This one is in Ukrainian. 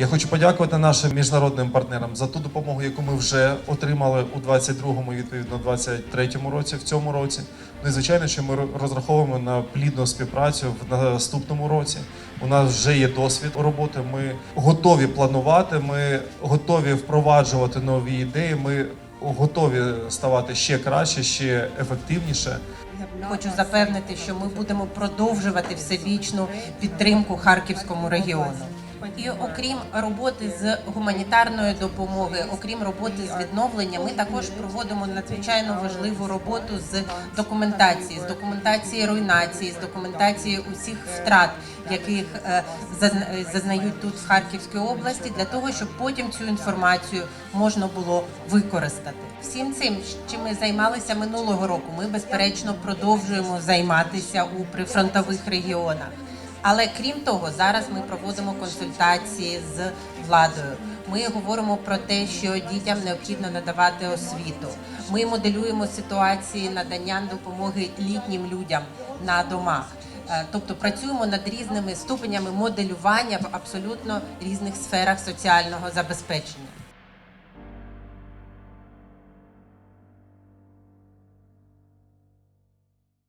Я хочу подякувати нашим міжнародним партнерам за ту допомогу, яку ми вже отримали у 22-му, відповідно, 23-му році, в цьому році. Ну і звичайно, що ми розраховуємо на плідну співпрацю в наступному році. У нас вже є досвід роботи. Ми готові планувати, ми готові впроваджувати нові ідеї. Ми готові ставати ще краще, ще ефективніше. Хочу запевнити, що ми будемо продовжувати всебічну підтримку харківському регіону. І окрім роботи з гуманітарної допомоги, окрім роботи з відновлення, ми також проводимо надзвичайно важливу роботу з документації, з документації руйнації, з документації усіх втрат, яких е, зазнають тут в Харківській області, для того, щоб потім цю інформацію можна було використати. Всім цим, чим ми займалися минулого року, ми безперечно продовжуємо займатися у прифронтових регіонах. Але крім того, зараз ми проводимо консультації з владою. Ми говоримо про те, що дітям необхідно надавати освіту. Ми моделюємо ситуації надання допомоги літнім людям на домах. Е, Тобто працюємо над різними ступенями моделювання в абсолютно різних сферах соціального забезпечення.